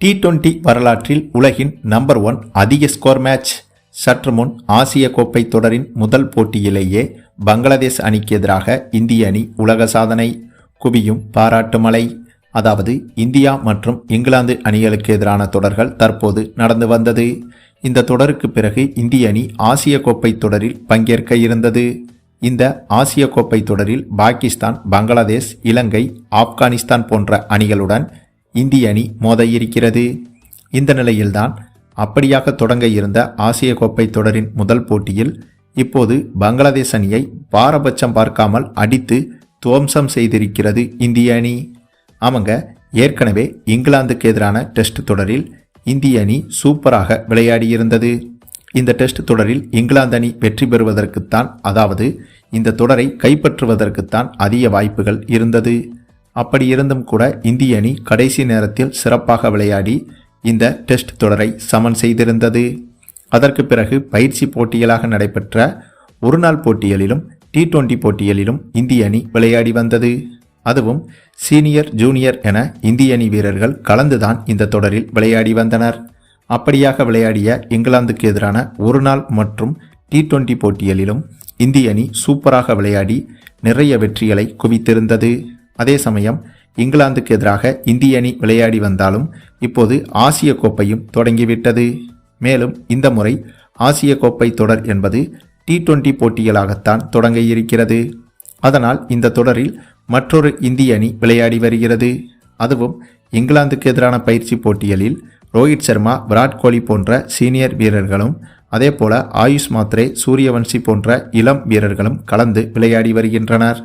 D twenty வரலாற்றில் உலகின் number one அதிக ஸ்கோர் மேட்ச் சற்று முன் ஆசிய கோப்பை தொடரின் முதல் போட்டியிலேயே பங்களாதேஷ் அணிக்கு எதிராக இந்திய அணி உலக சாதனை. குவியும் பாராட்டு மலை அதாவது இந்தியா மற்றும் இங்கிலாந்து அணிகளுக்கு எதிரான தொடர்கள் தற்போது நடந்து வந்தது. இந்த தொடருக்கு பிறகு இந்திய அணி ஆசிய கோப்பை தொடரில் பங்கேற்க இருந்தது. இந்த ஆசிய கோப்பை தொடரில் பாகிஸ்தான் பங்களாதேஷ் இலங்கை ஆப்கானிஸ்தான் போன்ற அணிகளுடன் இந்திய அணி மோத இருக்கிறது இந்த நிலையில்தான் அப்படியாக தொடங்க இருந்த ஆசிய கோப்பை தொடரின் முதல் போட்டியில் இப்போது பங்களாதேஷ் அணியை பாரபட்சம் பார்க்காமல் அடித்து துவம்சம் செய்திருக்கிறது இந்திய அணி. ஆமாங்க ஏற்கனவே இங்கிலாந்துக்கு எதிரான டெஸ்ட் தொடரில் இந்திய அணி சூப்பராக விளையாடியிருந்தது. இந்த டெஸ்ட் தொடரில் இங்கிலாந்து அணி வெற்றி பெறுவதற்குத்தான் அதாவது இந்த தொடரை கைப்பற்றுவதற்குத்தான் அதிக வாய்ப்புகள் இருந்தது. அப்படி இருந்தும் கூட இந்திய அணி கடைசி நேரத்தில் சிறப்பாக விளையாடி இந்த டெஸ்ட் தொடரை சமன் செய்திருந்தது. அதற்கு பிறகு பயிற்சி போட்டிகளாக நடைபெற்ற ஒருநாள் போட்டிகளிலும் டி டுவெண்டி போட்டிகளிலும் இந்திய அணி விளையாடி வந்தது. அதுவும் சீனியர் ஜூனியர் என இந்திய அணி வீரர்கள் கலந்துதான் இந்த தொடரில் விளையாடி வந்தனர். அப்படியாக விளையாடிய இங்கிலாந்துக்கு எதிரான ஒருநாள் மற்றும் டி டுவெண்டி போட்டிகளிலும் இந்திய அணி சூப்பராக விளையாடி நிறைய வெற்றிகளை குவித்திருந்தது. அதே சமயம் இங்கிலாந்துக்கு எதிராக இந்திய அணி விளையாடி வந்தாலும் இப்போது ஆசிய கோப்பையும் தொடங்கிவிட்டது. மேலும் இந்த முறை ஆசிய கோப்பை தொடர் என்பது டி டுவெண்டி போட்டிகளாகத்தான் தொடங்க இருக்கிறது. அதனால் இந்த தொடரில் மற்றொரு இந்திய அணி விளையாடி வருகிறது. அதுவும் இங்கிலாந்துக்கு எதிரான பயிற்சி போட்டிகளில் ரோஹித் சர்மா விராட் கோலி போன்ற சீனியர் வீரர்களும் அதேபோல ஆயுஷ் மாத்ரே சூரியவன்சி போன்ற இளம் வீரர்களும் கலந்து விளையாடி வருகின்றனர்.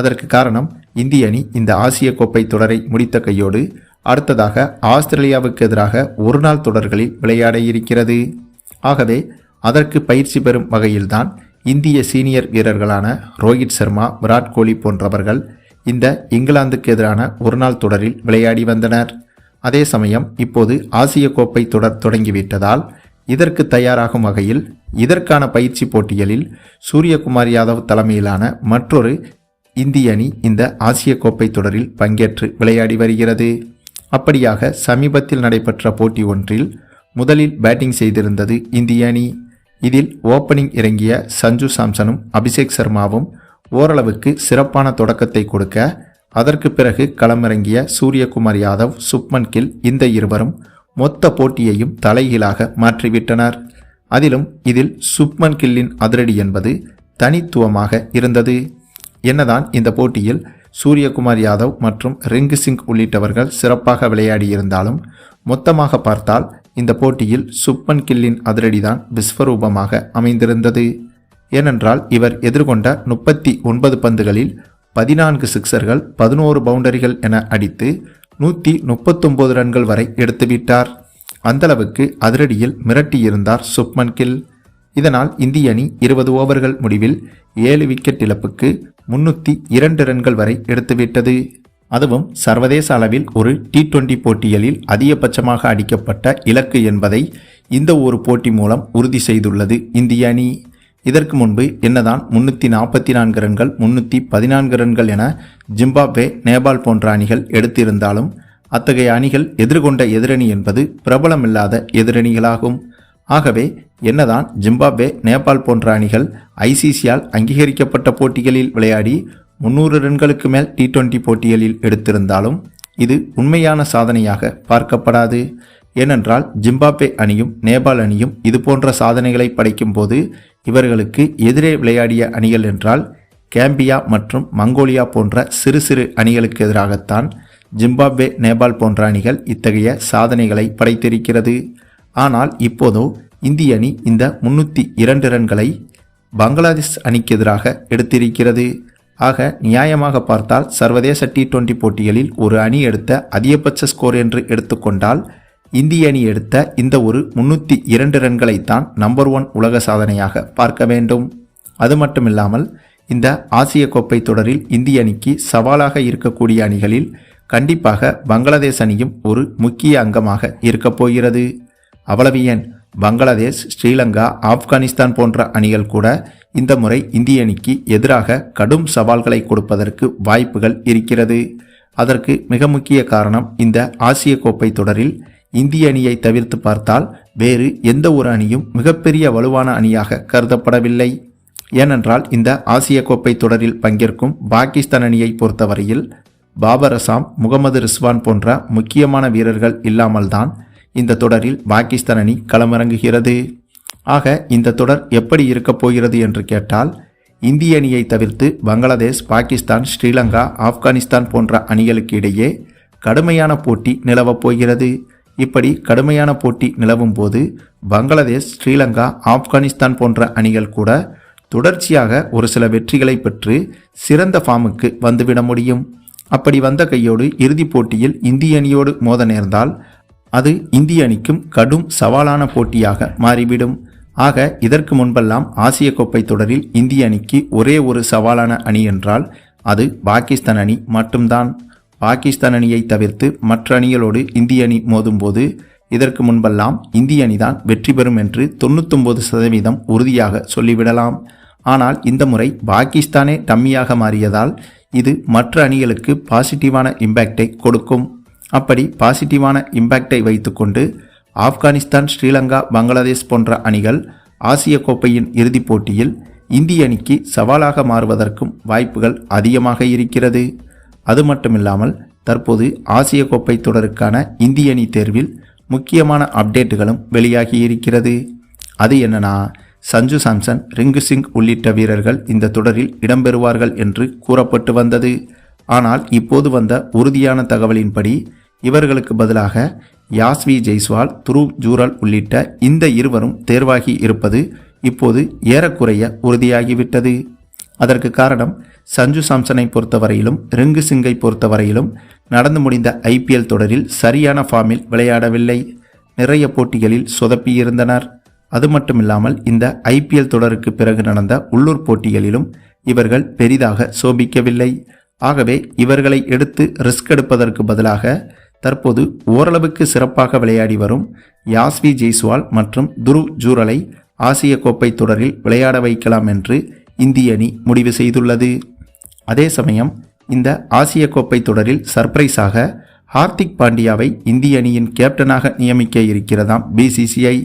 அதற்கு காரணம் இந்திய அணி இந்த ஆசிய கோப்பை தொடரை முடித்த கையோடு அடுத்ததாக ஆஸ்திரேலியாவுக்கு எதிராக ஒருநாள் தொடர்களில் விளையாட இருக்கிறது. ஆகவே அதற்கு பயிற்சி பெறும் வகையில்தான் இந்திய சீனியர் வீரர்களான ரோஹித் சர்மா விராட் கோலி போன்றவர்கள் இந்த இங்கிலாந்துக்கு எதிரான ஒருநாள் தொடரில் விளையாடி வந்தனர். அதே சமயம் இப்போது ஆசிய கோப்பை தொடர் தொடங்கிவிட்டதால் இதற்கு தயாராகும் வகையில் இதற்கான பயிற்சி போட்டிகளில் சூரியகுமார் யாதவ் தலைமையிலான மற்றொரு இந்திய அணி இந்த ஆசிய கோப்பை தொடரில் பங்கேற்று விளையாடி வருகிறது. அப்படியாக சமீபத்தில் நடைபெற்ற போட்டி ஒன்றில் முதலில் பேட்டிங் செய்திருந்தது இந்திய அணி. இதில் ஓப்பனிங் இறங்கிய சஞ்சு சாம்சனும் அபிஷேக் சர்மாவும் ஓரளவுக்கு சிறப்பான தொடக்கத்தை கொடுக்க அதற்கு பிறகு களமிறங்கிய சூரியகுமார் யாதவ் சுப்மன் கில் இந்த இருவரும் மொத்த போட்டியையும் தலைகீழாக மாற்றிவிட்டனர். அதிலும் இதில் சுப்மன் கில்லின் அதிரடி என்பது தனித்துவமாக இருந்தது. என்னதான் இந்த போட்டியில் சூரியகுமார் யாதவ் மற்றும் ரிங்கு சிங் உள்ளிட்டவர்கள் சிறப்பாக விளையாடியிருந்தாலும் மொத்தமாக பார்த்தால் இந்த போட்டியில் சுப்பன் கில்லின் அதிரடிதான் விஸ்வரூபமாக அமைந்திருந்தது. ஏனென்றால் இவர் எதிர்கொண்ட முப்பத்தி ஒன்பது பந்துகளில் பதினான்கு சிக்சர்கள் பதினோரு பவுண்டரிகள் என அடித்து நூற்றி முப்பத்தொன்பது ரன்கள் வரை எடுத்துவிட்டார். அந்தளவுக்கு அதிரடியில் மிரட்டியிருந்தார் சுப்மன் கில். இதனால் இந்திய அணி இருபது ஓவர்கள் முடிவில் ஏழு விக்கெட் இழப்புக்கு முன்னூற்றி இரண்டு ரன்கள் வரை எடுத்துவிட்டது. அதுவும் சர்வதேச அளவில் ஒரு டி டுவெண்டி போட்டிகளில் அதிகபட்சமாக அடிக்கப்பட்ட இலக்கு என்பதை இந்த ஒரு போட்டி மூலம் உறுதி செய்துள்ளது இந்திய அணி. இதற்கு முன்பு என்னதான் முன்னூற்றி நாற்பத்தி நான்கு ரன்கள் முன்னூற்றி பதினான்கு ரன்கள் என ஜிம்பாப்வே நேபாள் போன்ற அணிகள் எடுத்திருந்தாலும் அத்தகைய அணிகள் எதிர்கொண்ட எதிரணி என்பது பிரபலமில்லாத எதிரணிகளாகும். ஆகவே என்னதான் ஜிம்பாப்வே நேபாள் போன்ற அணிகள் ஐசிசியால் அங்கீகரிக்கப்பட்ட போட்டிகளில் விளையாடி முன்னூறு ரன்களுக்கு மேல் டி டுவெண்டி போட்டிகளில் எடுத்திருந்தாலும் இது உண்மையான சாதனையாக பார்க்கப்படாது. ஏனென்றால் ஜிம்பாப்வே அணியும் நேபாள் அணியும் இது போன்ற சாதனைகளை படைக்கும் போது இவர்களுக்கு எதிரே விளையாடிய அணிகள் என்றால் கேம்பியா மற்றும் மங்கோலியா போன்ற சிறு சிறு அணிகளுக்கு எதிராகத்தான் ஜிம்பாப்வே நேபாள் போன்ற அணிகள் இத்தகைய சாதனைகளை படைத்திருக்கிறது. ஆனால் இப்போதோ இந்திய அணி இந்த முன்னூற்றி இரண்டு ரன்களை பங்களாதேஷ் அணிக்கு எதிராக எடுத்திருக்கிறது. ஆக நியாயமாக பார்த்தால் சர்வதேச டி டுவெண்டி போட்டிகளில் ஒரு அணி எடுத்த அதிகபட்ச ஸ்கோர் என்று எடுத்துக்கொண்டால் இந்திய அணி எடுத்த இந்த ஒரு முன்னூற்றி இரண்டு ரன்களைத்தான் நம்பர் ஒன் உலக சாதனையாக பார்க்க வேண்டும். அது மட்டுமில்லாமல் இந்த ஆசிய கோப்பை தொடரில் இந்திய அணிக்கு சவாலாக இருக்கக்கூடிய அணிகளில் கண்டிப்பாக பங்களாதேஷ் அணியும் ஒரு முக்கிய அங்கமாக இருக்கப் போகிறது. அவ்வளவு ஏன் பங்களாதேஷ் ஸ்ரீலங்கா ஆப்கானிஸ்தான் போன்ற அணிகள் கூட இந்த முறை இந்திய அணிக்கு எதிராக கடும் சவால்களை கொடுப்பதற்கு வாய்ப்புகள் இருக்கிறது. அதற்கு மிக முக்கிய காரணம் இந்த ஆசிய கோப்பை தொடரில் இந்திய அணியை தவிர்த்து பார்த்தால் வேறு எந்த ஒரு அணியும் மிகப்பெரிய வலுவான அணியாக கருதப்படவில்லை. ஏனென்றால் இந்த ஆசிய கோப்பை தொடரில் பங்கேற்கும் பாகிஸ்தான் அணியை பொறுத்தவரையில் பாபர் அசாம் முகமது ரிஸ்வான் போன்ற முக்கியமான வீரர்கள் இல்லாமல்தான் இந்த தொடரில் பாகிஸ்தான் அணி களமிறங்குகிறது. ஆக இந்த தொடர் எப்படி இருக்கப் போகிறது என்று கேட்டால் இந்திய அணியை தவிர்த்து பங்களாதேஷ் பாகிஸ்தான் ஸ்ரீலங்கா ஆப்கானிஸ்தான் போன்ற அணிகளுக்கு இடையே கடுமையான போட்டி நிலவப் போகிறது. இப்படி கடுமையான போட்டி நிலவும் போது பங்களாதேஷ் ஸ்ரீலங்கா ஆப்கானிஸ்தான் போன்ற அணிகள் கூட தொடர்ச்சியாக ஒரு சில வெற்றிகளை பெற்று சிறந்த ஃபார்முக்கு வந்துவிட முடியும். அப்படி வந்த கையோடு இறுதிப் போட்டியில் இந்திய அணியோடு மோத நேர்ந்தால் அது இந்திய அணிக்கும் கடும் சவாலான போட்டியாக மாறிவிடும். ஆக இதற்கு முன்பெல்லாம் ஆசிய கோப்பை தொடரில் இந்திய அணிக்கு ஒரே ஒரு சவாலான அணி என்றால் அது பாகிஸ்தான் அணி மட்டும்தான். பாகிஸ்தான் அணியை தவிர்த்து மற்ற அணிகளோடு இந்திய அணி மோதும்போது இதற்கு முன்பெல்லாம் இந்திய அணிதான் வெற்றி பெறும் என்று தொண்ணூத்தொம்பது சதவீதம் உறுதியாக சொல்லிவிடலாம். ஆனால் இந்த முறை பாகிஸ்தானே டம்மியாக மாறியதால் இது மற்ற அணிகளுக்கு பாசிட்டிவான இம்பேக்டை கொடுக்கும். அப்படி பாசிட்டிவான இம்பேக்டை வைத்துக்கொண்டு ஆப்கானிஸ்தான் ஸ்ரீலங்கா பங்களாதேஷ் போன்ற அணிகள் ஆசிய கோப்பையின் இறுதிப் போட்டியில் இந்திய அணிக்கு சவாலாக மாறுவதற்கும் வாய்ப்புகள் அதிகமாக இருக்கிறது. அது மட்டுமில்லாமல் தற்போது ஆசிய கோப்பை தொடருக்கான இந்திய அணி தேர்வில் முக்கியமான அப்டேட்டுகளும் வெளியாகி இருக்கிறது. அது என்னன்னா சஞ்சு சாம்சன் ரிங்கு சிங் உள்ளிட்ட வீரர்கள் இந்த தொடரில் இடம்பெறுவார்கள் என்று கூறப்பட்டு வந்தது. ஆனால் இப்போது வந்த உறுதியான தகவலின்படி இவர்களுக்கு பதிலாக யாஸ்வி ஜெய்ஸ்வால் துருவ் ஜூரல் உள்ளிட்ட இந்த இருவரும் தேர்வாகி இருப்பது இப்போது ஏறக்குறைய உறுதியாகிவிட்டது. அதற்கு காரணம் சஞ்சு சாம்சனை பொறுத்தவரையிலும் ரிங்கு சிங்கை பொறுத்தவரையிலும் நடந்து முடிந்த ஐபிஎல் தொடரில் சரியான ஃபார்மில் விளையாடவில்லை. நிறைய போட்டிகளில் சொதப்பியிருந்தனர். அது மட்டுமில்லாமல் இந்த ஐபிஎல் தொடருக்கு பிறகு நடந்த உள்ளூர் போட்டிகளிலும் இவர்கள் பெரிதாக சோபிக்கவில்லை. ஆகவே இவர்களை எடுத்து ரிஸ்க் எடுப்பதற்கு பதிலாக தற்போது ஓரளவுக்கு சிறப்பாக விளையாடி வரும் யாஸ்வி ஜெய்ஸ்வால் மற்றும் துருவ் ஜூரலை ஆசிய கோப்பை தொடரில் விளையாட வைக்கலாம் என்று இந்திய அணி முடிவு செய்துள்ளது. அதே சமயம் இந்த ஆசிய கோப்பை தொடரில் சர்ப்ரைஸாக ஹார்திக் பாண்டியாவை இந்திய அணியின் கேப்டனாக நியமிக்க இருக்கிறதாம் பிசிசிஐ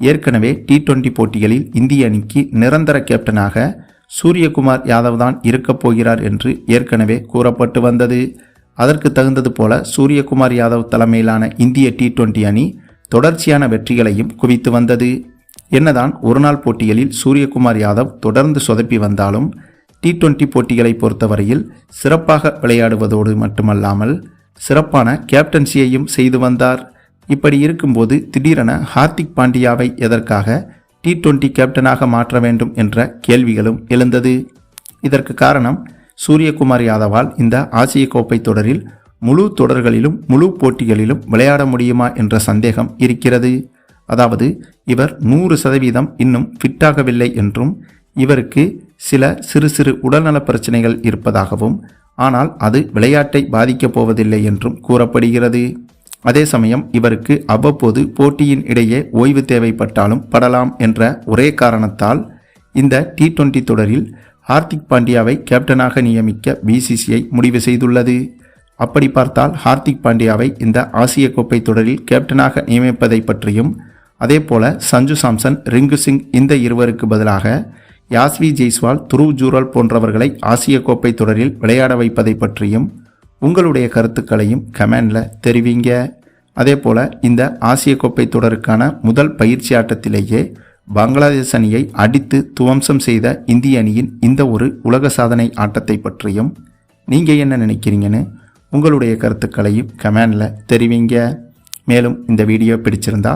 ஏற்கனவே டி டுவெண்டி போட்டிகளில் இந்திய அணிக்கு நிரந்தர கேப்டனாக சூரியகுமார் யாதவ் தான் இருக்கப் போகிறார் என்று ஏற்கனவே கூறப்பட்டு வந்தது. அதற்கு தகுந்தது போல சூரியகுமார் யாதவ் தலைமையிலான இந்திய டி டுவெண்டி அணி தொடர்ச்சியான வெற்றிகளையும் குவித்து வந்தது. என்னதான் ஒருநாள் போட்டிகளில் சூரியகுமார் யாதவ் தொடர்ந்து சொதப்பி வந்தாலும் டி டுவெண்டி போட்டிகளை பொறுத்தவரையில் சிறப்பாக விளையாடுவதோடு மட்டுமல்லாமல் சிறப்பான கேப்டன்சியையும் செய்து வந்தார். இப்படி இருக்கும்போது திடீரென ஹார்திக் பாண்டியாவை எதற்காக டி டுவெண்டி கேப்டனாக மாற்ற வேண்டும் என்ற கேள்விகளும் எழுந்தது. இதற்கு காரணம் சூரியகுமார் யாதவால் இந்த ஆசிய கோப்பை தொடரில் முழு தொடர்களிலும் முழு போட்டிகளிலும் விளையாட முடியுமா என்ற சந்தேகம் இருக்கிறது. அதாவது இவர் நூறு சதவீதம் இன்னும் ஃபிட்டாகவில்லை என்றும் இவருக்கு சில சிறு சிறு உடல்நல பிரச்சனைகள் இருப்பதாகவும் ஆனால் அது விளையாட்டை பாதிக்கப் போவதில்லை என்றும் கூறப்படுகிறது. அதே சமயம் இவருக்கு அவ்வப்போது போட்டியின் இடையே ஓய்வு தேவைப்பட்டாலும் படலாம் என்ற ஒரே காரணத்தால் இந்த டி டுவெண்டி தொடரில் ஹார்திக் பாண்டியாவை கேப்டனாக நியமிக்க பிசிசிஐ முடிவு செய்துள்ளது. அப்படி பார்த்தால் ஹார்திக் பாண்டியாவை இந்த ஆசிய கோப்பை தொடரில் கேப்டனாக நியமிப்பதை பற்றியும் அதேபோல சஞ்சு சாம்சன் ரிங்கு சிங் இந்த இருவருக்கு பதிலாக யாஸ்வி ஜெய்ஸ்வால் துருவ் ஜூரல் போன்றவர்களை ஆசிய கோப்பை தொடரில் விளையாட வைப்பதை பற்றியும் உங்களுடைய கருத்துக்களையும் கமெண்டில் தெரிவிங்க. அதே போல் இந்த ஆசிய கோப்பை தொடருக்கான முதல் பயிற்சி ஆட்டத்திலேயே பங்களாதேஷ் அணியை அடித்து துவம்சம் செய்த இந்திய அணியின் இந்த ஒரு உலக சாதனை ஆட்டத்தை பற்றியும் நீங்கள் என்ன நினைக்கிறீங்கன்னு உங்களுடைய கருத்துக்களையும் கமெண்டில் தெரிவிங்க. மேலும் இந்த வீடியோ பிடிச்சிருந்தா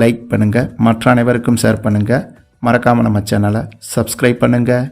லைக் பண்ணுங்கள் மற்ற அனைவருக்கும் ஷேர் பண்ணுங்கள் மறக்காமல் நம்ம சேனலை சப்ஸ்கிரைப் பண்ணுங்கள்